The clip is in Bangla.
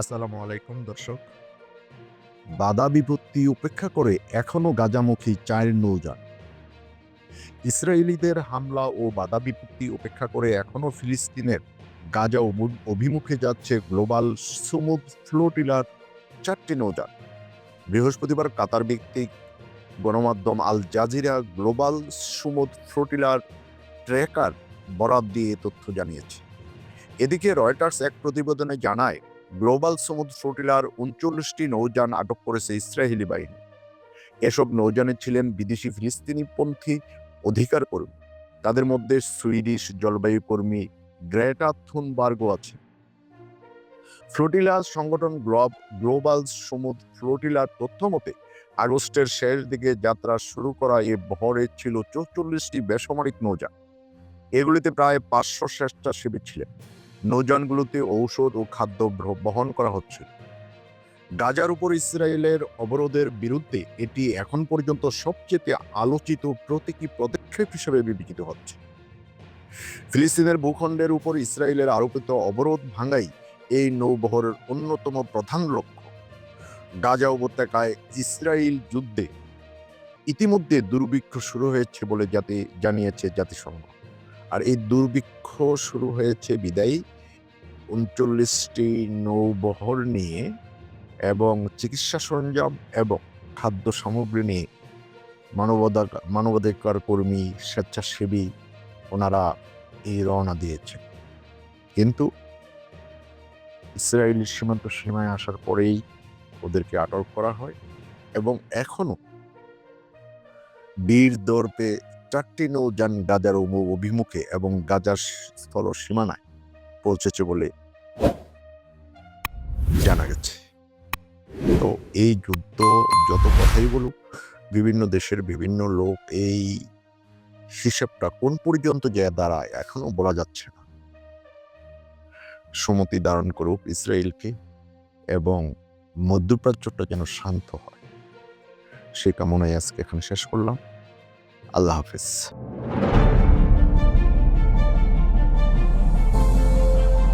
আসসালামু আলাইকুম, দর্শক। বাধা বিপত্তি উপেক্ষা করে এখনও গাজামুখী চার নৌযান। ইসরায়েলিদের হামলা ও বাধা বিপত্তি উপেক্ষা করে এখনও ফিলিস্তিনের গাজা অভিমুখে যাচ্ছে গ্লোবাল সুমুদ ফ্লোটিলার চারটি নৌযান। বৃহস্পতিবার কাতার ভিত্তিক গণমাধ্যম আল জাজিরা গ্লোবাল সুমুদ ফ্লোটিলার ট্র্যাকার বরাদ দিয়ে তথ্য জানিয়েছে। এদিকে রয়টার্স এক প্রতিবেদনে জানায় গ্লোবাল সমুদ্র ফ্লোটিলার উনচল্লিশটি নৌযান আটক করেছে ইসরায়েলি বাহিনী। এসব নৌযানে ছিলেন বিদেশি ফিলিস্তিনিপন্থী অধিকার কর্মী। তাদের মধ্যে সুইডিশ জলবায়ু কর্মী গ্রেটা থুনবার্গও আছে ফ্লোটিলা সংগঠন গ্লোব গ্লোবাল সমুদ্র ফ্লোটিলার তথ্য মতে, আগস্টের শেষ দিকে যাত্রা শুরু করা এ বহরে ছিল চৌচল্লিশটি বেসামরিক নৌযান। এগুলিতে প্রায় পাঁচশো স্বেচ্ছাসেবী ছিলেন। নৌযানগুলোতে ঔষধ ও খাদ্য বহন করা হচ্ছে গাজার উপর ইসরায়েলের অবরোধের বিরুদ্ধে এটি এখন পর্যন্ত সবচেয়ে আলোচিত প্রতীকী পদক্ষেপ হিসেবে বিবেচিত হচ্ছে। ফিলিস্তিনের ভূখণ্ডের উপর ইসরায়েলের আরোপিত অবরোধ ভাঙাই এই নৌবহরের অন্যতম প্রধান লক্ষ্য। গাজা উপত্যকায় ইসরায়েল যুদ্ধে ইতিমধ্যে দুর্ভিক্ষ শুরু হয়েছে বলে জাতি, জানিয়েছে জাতিসংঘ। আর এই দুর্ভিক্ষ শুরু হয়েছে বিদায়ী উনচল্লিশটি নৌবহর নিয়ে এবং চিকিৎসা সরঞ্জাম এবং খাদ্য সামগ্রী নিয়ে মানবাধিকার মানবাধিকার কর্মী, স্বেচ্ছাসেবী ওনারা এই রওনা দিয়েছে কিন্তু ইসরায়েলি সীমান্ত সীমায় আসার পরেই ওদেরকে আটক করা হয় এবং এখনও বীর দর্পে চারটি নৌযান গাজার অভিমুখে এবং গাজার স্থল সীমানায় পৌঁছেছে বলে জানা গেছে। তো এই যুদ্ধ যত কথাই বলুক, বিভিন্ন দেশের বিভিন্ন লোক এই হিসেবটা কোন পর্যন্ত যে দাঁড়ায় এখনও বলা যাচ্ছে না। সুমতি ধারণ করুক ইসরায়েলকে এবং মধ্যপ্রাচ্যটা যেন শান্ত হয়। সে কামনায় আজকে এখানে শেষ করলাম। আল্লাহ হাফেজ